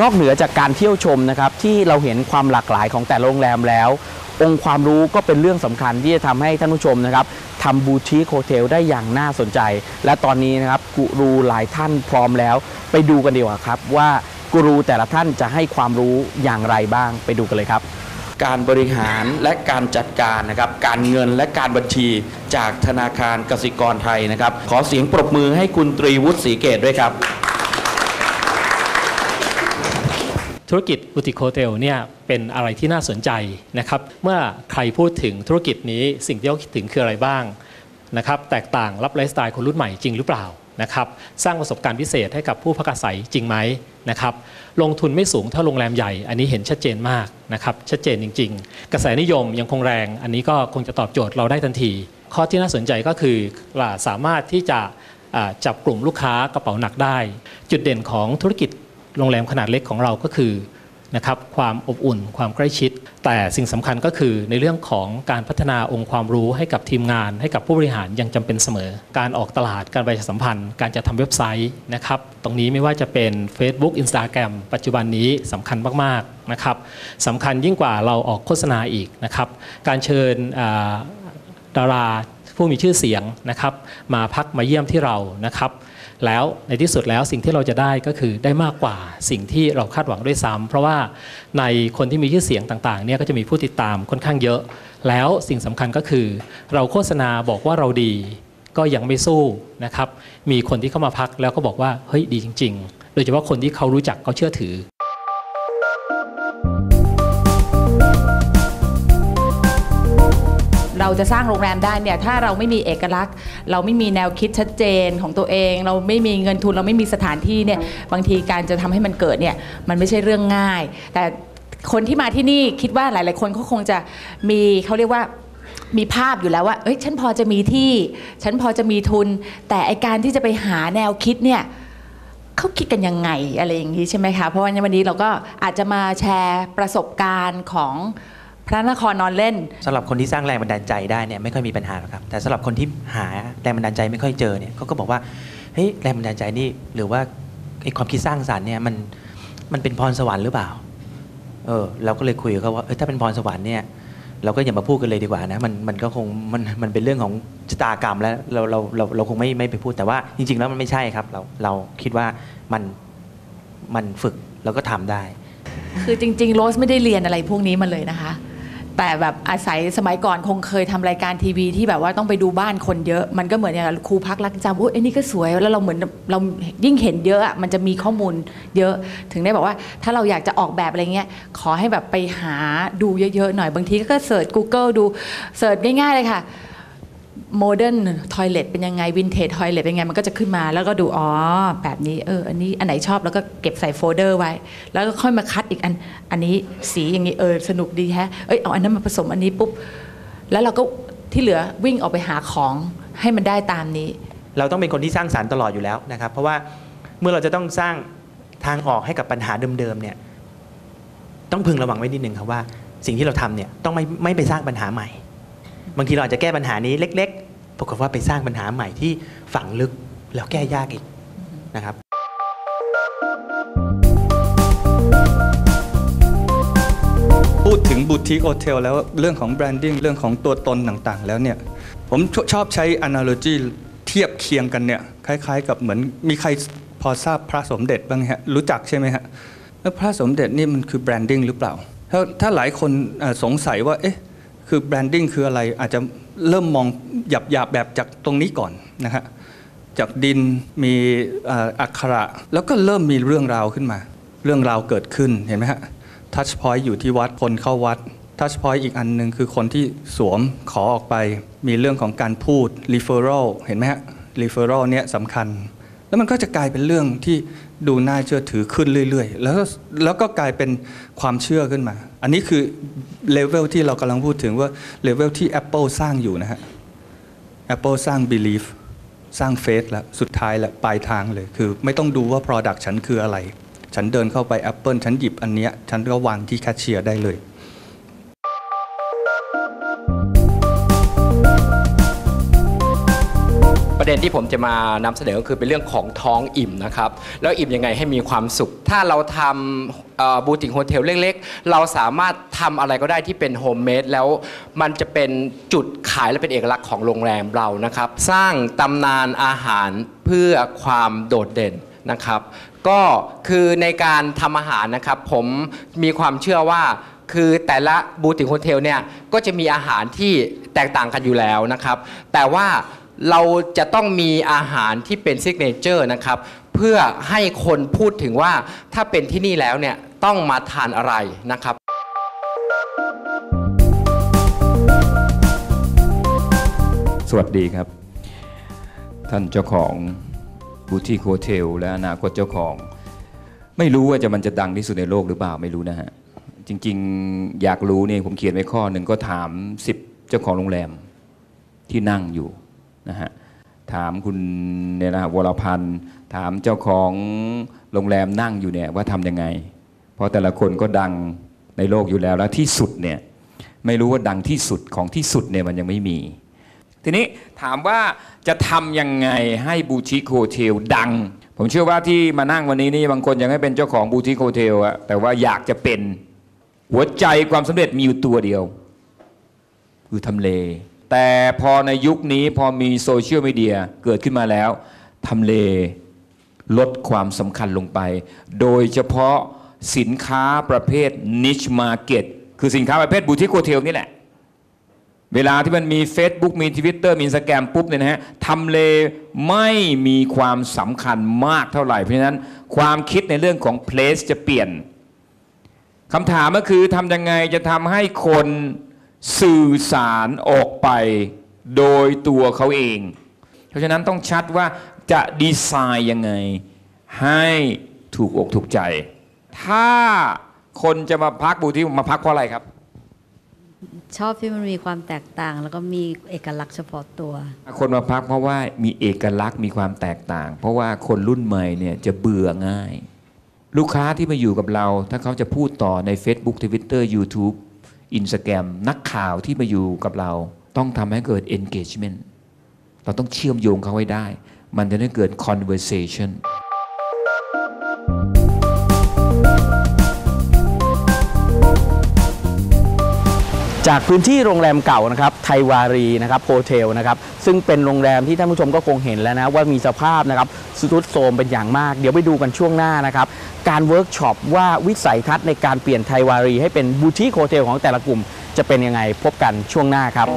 นอกเหนือจากการเที่ยวชมนะครับที่เราเห็นความหลากหลายของแต่ละโรงแรมแล้ว องค์ความรู้ก็เป็นเรื่องสำคัญที่จะทำให้ท่านผู้ชมนะครับทำบูติคโฮเทลได้อย่างน่าสนใจ และตอนนี้นะครับกูรูหลายท่านพร้อมแล้ว ไปดูกันดีกว่าครับว่ากูรูแต่ละท่านจะให้ความรู้อย่างไรบ้างไปดูกันเลยครับ การบริหารและการจัดการนะครับการเงินและการบัญชีจากธนาคารกสิกรไทยนะครับ ขอเสียงปรบมือให้คุณตรีวุฒิศรีเกตด้วยครับ ธุรกิจบูติกโฮเทลเนี่ยเป็นอะไรที่น่าสนใจนะครับ เมื่อใครพูดถึงธุรกิจนี้สิ่งที่เขาคิดถึงคืออะไรบ้างนะครับแตกต่างรับไลฟ์สไตล์คนรุ่นใหม่จริงหรือเปล่านะครับสร้างประสบการณ์พิเศษให้กับผู้พักอาศัยจริงไหมนะครับลงทุนไม่สูงเท่าโรงแรมใหญ่ อันนี้เห็นชัดเจนมากนะครับชัดเจนจริง ๆ กระแสนิยมยังคงแรง อันนี้ก็คงจะตอบโจทย์เราได้ทันที ข้อที่น่าสนใจก็คือสามารถที่จะจับกลุ่มลูกค้ากระเป๋าหนักได้ จุดเด่นของธุรกิจ โรงแรมขนาดเล็กของเราก็คือนะครับความอบอุ่นความใกล้ชิด แต่สิ่งสำคัญก็คือในเรื่องของการพัฒนาองค์ความรู้ให้กับทีมงาน ให้กับผู้บริหารยังจำเป็นเสมอ การออกตลาดการประชาสัมพันธ์ การจะทำเว็บไซต์นะครับตรงนี้ไม่ว่าจะเป็น Facebook Instagram ปัจจุบันนี้สำคัญมากๆนะครับสำคัญยิ่งกว่าเราออกโฆษณาอีกนะครับการเชิญดารา ผู้มีชื่อเสียงนะครับ มาพักมาเยี่ยมที่เรานะครับ แล้วในที่สุดแล้วสิ่งที่เราจะได้ก็คือได้มากกว่าสิ่งที่เราคาดหวังด้วยซ้ำเพราะว่าในคนที่มีชื่อเสียงต่างๆเนี่ยก็จะมีผู้ติดตามค่อนข้างเยอะ แล้วสิ่งสำคัญก็คือ เราโฆษณาบอกว่าเราดีก็ยังไม่สู้นะครับ มีคนที่เข้ามาพักแล้วก็บอกว่าเฮ้ยดีจริง ๆ โดยเฉพาะคนที่เขารู้จักเขาเชื่อถือ เราจะสร้างโรงแรมได้เนี่ยถ้าเราไม่มีเอกลักษณ์ เราไม่มีแนวคิดชัดเจนของตัวเอง เราไม่มีเงินทุนเราไม่มีสถานที่เนี่ยบางทีการจะทำให้มันเกิดเนี่ยมันไม่ใช่เรื่องง่าย แต่คนที่มาที่นี่คิดว่าหลาย ๆ คนเขาคงจะมีเขาเรียกว่ามีภาพอยู่แล้วว่า เอ้ย ฉันพอจะมีที่ ฉันพอจะมีทุน แต่ไอการที่จะไปหาแนวคิดเนี่ยเขาคิดกันยังไงอะไรอย่างนี้ใช่ไหมคะ เพราะว่าวันนี้เราก็อาจจะมาแชร์ประสบการณ์ของ พระนครนอนเล่นสำหรับคนที่สร้างแรงบันดาลใจได้เนี่ยไม่ค่อยมีปัญหาหรอกครับ แต่สำหรับคนที่หาแรงบันดาลใจไม่ค่อยเจอเนี่ยเขาก็บอกว่าเฮ้ยแรงบันดาลใจนี่หรือว่าไอ้ความคิดสร้างสรรค์เนี่ยมันมันเป็นพรสวรรค์หรือเปล่าเออเราก็เลยคุยกับเขาว่าเออถ้าเป็นพรสวรรค์เนี่ยเราก็อย่ามาพูดกันเลยดีกว่านะมันมันก็คงมันมันเป็นเรื่องของชะตากรรมแล้วเราเราเราเราคงไม่ไม่ไปพูดแต่ว่าจริง ๆ แล้วมันไม่ใช่ครับ เราเราคิดว่ามันมันฝึกแล้วก็ทำได้ คือจริง ๆ โรสไม่ได้เรียนอะไรพวกนี้มาเลยนะคะ แต่แบบอาศัยสมัยก่อนคงเคยทำรายการทีวีที่แบบว่าต้องไปดูบ้านคนเยอะ มันก็เหมือนอย่างครูพักรักจำอุ้ยไอ้นี่ก็สวยแล้วเราเหมือนเรายิ่งเห็นเยอะอะมันจะมีข้อมูลเยอะถึงได้บอกว่า ถ้าเราอยากจะออกแบบอะไรเงี้ยขอให้แบบไปหาดูเยอะๆหน่อยบางทีก็เสิร์ช Google ดูเสิร์ชง่ายๆเลยค่ะ โมเดิร์นทอยเลทเป็นยังไงวินเทจทอยเลทเป็นยังไง มันก็จะขึ้นมาแล้วก็ดู อ๋อ แบบนี้เอออันนี้อันไหนชอบแล้วก็เก็บใส่โฟลเดอร์ไว้ แล้วก็ค่อยมาคัดอีกอัน อันนี้สีอย่างนี้เออสนุกดีแฮะเอ้ยเอาอันนั้นมาผสมอันนี้ปุ๊บ แล้วเราก็ที่เหลือวิ่งออกไปหาของให้มันได้ตามนี้ เราต้องเป็นคนที่สร้างสารรค์ตลอดอยู่แล้วนะครับ เพราะว่าเมื่อเราจะต้องสร้างทางออกให้กับปัญหาเดิมๆเนี่ยต้องพึงระวังไว้นิดหนึ่งครับว่า สิ่งที่เราทำเนี่ยต้องไม่ไม่ไปสร้างปัญหาใหม่ บางทีเราอาจจะแก้ปัญหานี้เล็ก ๆ ปรากฏว่าไปสร้างปัญหาใหม่ที่ฝังลึกแล้วแก้ยากอีกนะครับพูดถึงบูติกโฮเทลแล้วเรื่องของแบรนดิ้งเรื่องของตัวตนต่างๆ แล้วเนี่ย ผมชอบใช้ analogy เทียบเคียงกันเนี่ยคล้ายๆ กับเหมือนมีใครพอทราบพระสมเด็จบ้างฮะรู้จักใช่ไหมฮะแล้วพระสมเด็จนี่มันคือแบรนดิ้งหรือเปล่า ถ้าถ้าหลายคนสงสัยว่าเอ๊ะ คือแบรนดิ้งคืออะไรอาจจะเริ่มมองหยับหยาบๆแบบจากตรงนี้ก่อนนะฮะจากดินมีอักขระ แล้วก็เริ่มมีเรื่องราวขึ้นมา เรื่องราวเกิดขึ้นเห็นไหมฮะทัชพอยต์อยู่ที่วัดคนเข้าวัดทัชพอยต์อีกอันหนึ่งคือคนที่สวมขอออกไป มีเรื่องของการพูด referral เห็นไหมฮะ referral เนี่ยสำคัญ แล้วมันก็จะกลายเป็นเรื่องที่ดูน่าเชื่อถือขึ้นเรื่อยๆ แล้วก็แล้วก็กลายเป็นความเชื่อขึ้นมา อันนี้คือเลเวลที่เรากำลังพูดถึงว่าเลเวลที่ Apple สร้างอยู่นะฮะ Apple สร้าง belief สร้างเฟสแล้วสุดท้ายแล้วปลายทางเลย คือไม่ต้องดูว่า Product ฉันคืออะไร ฉันเดินเข้าไป Apple ฉันหยิบอันเนี้ย ฉันก็วางที่แคชเชียร์ได้เลย นที่ผมจะมานำเสนอก็คือเป็นเรื่องของท้องอิ่มนะครับ แล้วอิ่มยังไงให้มีความสุข ถ้าเราทำบูติกโฮเทลเล็กๆ เราสามารถทำอะไรก็ได้ที่เป็นโฮมเมดแล้วมันจะเป็นจุดขายและเป็นเอกลักษณ์ของโรงแรมเรานะครับ สร้างตำนานอาหารเพื่อความโดดเด่นนะครับก็คือในการทำอาหารนะครับผมมีความเชื่อว่าคือแต่ละบูติกโฮเทลเนี่ยก็จะมีอาหารที่แตกต่างกันอยู่แล้วนะครับ แต่ว่า เราจะต้องมีอาหารที่เป็นซิกเนเจอร์นะครับ เพื่อให้คนพูดถึงว่าถ้าเป็นที่นี่แล้วเนี่ยต้องมาทานอะไรนะครับสวัสดีครับ ท่านเจ้าของบูติคโฮเทลและอนาคตเจ้าของ ไม่รู้ว่าจะมันจะดังที่สุดในโลกหรือเปล่าไม่รู้นะฮะ จริงๆอยากรู้เนี่ยผมเขียนไว้ข้อหนึ่งก็ถาม 10 เจ้าของโรงแรมที่นั่งอยู่ นะฮะถามคุณเนี่ยนะฮะวรพันธ์ถามเจ้าของโรงแรมนั่งอยู่เนี่ยว่าทำยังไง เพราะแต่ละคนก็ดังในโลกอยู่แล้วแล้วที่สุดเนี่ยไม่รู้ว่าดังที่สุดของที่สุดเนี่ยมันยังไม่มี ทีนี้ถามว่าจะทำยังไงให้บูติโฮเทลดัง ผมเชื่อว่าที่มานั่งวันนี้นี่บางคนยังไม่เป็นเจ้าของบูติคโฮเทลอะแต่ว่าอยากจะเป็นหัวใจความสำเร็จมีอยู่ตัวเดียว คือทำเล แต่พอในยุคนี้พอมีโซเชียลมีเดียเกิดขึ้นมาแล้วทำเลลดความสำคัญลงไป โดยเฉพาะสินค้าประเภท niche market คือสินค้าประเภทบูติคโฮเทลนี่แหละ เวลาที่มันมี Facebook มี Twitter มี Instagram ปุ๊บเนี่ยนะฮะทำเลไม่มีความสำคัญมากเท่าไหร่ เพราะฉะนั้นความคิดในเรื่องของ place จะเปลี่ยนคำถามก็คือทำยังไงจะทำให้คน สื่อสารออกไปโดยตัวเขาเอง เพราะฉะนั้นต้องชัดว่าจะดีไซน์ยังไง ให้ถูกอกถูกใจ ถ้าคนจะมาพักบูที่มาพักเพราะอะไรครับ ชอบที่มันมีความแตกต่าง แล้วก็มีเอกลักษณ์เฉพาะตัว คนมาพักเพราะว่ามีเอกลักษณ์มีความแตกต่าง เพราะว่าคนรุ่นใหม่เนี่ยจะเบื่อง่าย ลูกค้าที่มาอยู่กับเรา ถ้าเขาจะพูดต่อใน Facebook Twitter YouTube อินสตาแกรมนักข่าวที่มาอยู่กับเรา ต้องทำให้เกิด engagement เราต้องเชื่อมโยงเขาไว้ได้ มันจะได้เกิด conversation จากพื้นที่โรงแรมเก่านะครับไทวารีนะครับโฮเทลนะครับซึ่งเป็นโรงแรมที่ท่านผู้ชมก็คงเห็นแล้วนะว่ามีสภาพนะครับสุดโทรมเป็นอย่างมาก เดี๋ยวไปดูกันช่วงหน้านะครับการเวิร์กช็อปว่าวิสัยทัศน์ในการเปลี่ยนไทวารีให้เป็นบูติคโฮเทลของแต่ละกลุ่มจะเป็นยังไงพบกันช่วงหน้าครับ